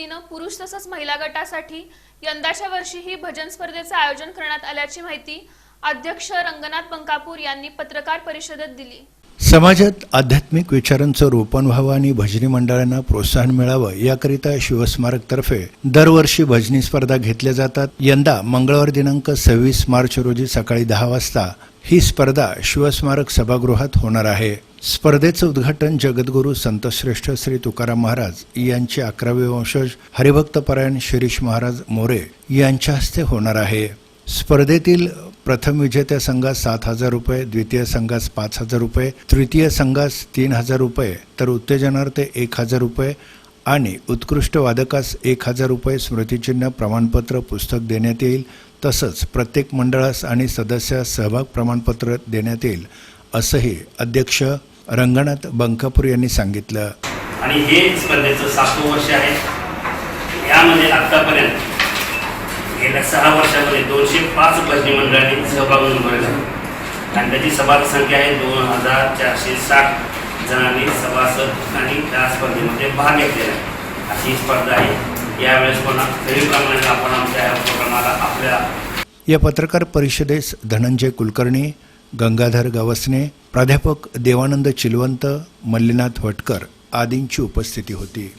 वतीनं पुरुष तसंच महिला गटासाठी यंदाच्या वर्षीही भजन स्पर्धेचं आयोजन करण्यात आल्याची माहिती अध्यक्ष रंगनाथ बंकापूर यांनी पत्रकार परिषदेत दिली. समाजात आध्यात्मिक विचारांचं रोपण व्हावं आणि भजनी मंडळांना प्रोत्साहन मिळावं याकरिता शिवस्मारकतर्फे दरवर्षी भजनी स्पर्धा घेतल्या जातात. यंदा मंगळवार दिनांक सव्वीस मार्च रोजी सकाळी दहा वाजता ही स्पर्धा शिवस्मारक सभागृहात होणार आहे. स्पर्धेचं उद्घाटन जगद्गुरू संतश्रेष्ठ श्री तुकाराम महाराज यांचे अकरावे वंशज हरिभक्तपरायण शिरीष महाराज मोरे यांच्या हस्ते होणार आहे. स्पर्धेतील प्रथम विजेत्या संघास सात हजार रुपये द्वितीय संघास पाच हजार रुपये तृतीय संघास तीन हजार रुपये तर उत्तेजनार्थ एक हजार रुपये आणि उत्कृष्ट वादकास एक हजार रुपये स्मृतिचिन्ह प्रमाणपत्र पुस्तक देण्यात येईल. तसंच प्रत्येक मंडळास आणि सदस्यास सहभाग प्रमाणपत्र देण्यात येईल असंही अध्यक्ष रंगनाथ बंकापूर यांनी सांगितलं. आणि हे स्पर्धेचं सातवं वर्ष आहे. यामध्ये आत्तापर्यंत गेल्या सहा वर्षामध्ये दोनशे पाच भजनी मंडळांनी सहभाग नोंदवलेला आहे आणि त्याची सभासंख्या आहे दोन हजार चारशे साठ जणांनी सभासद आणि त्या स्पर्धेमध्ये भाग घेतलेला आहे. अशी स्पर्धा आहे. यावेळेस पुन्हा प्रमाणे आपण आमच्या या उपक्रमाला आपल्या या पत्रकार परिषदेस धनंजय कुलकर्णी गंगाधर गवसने प्राध्यापक देवानंद चिलवंत मल्लीनाथ वटकर आदींची उपस्थिती होती.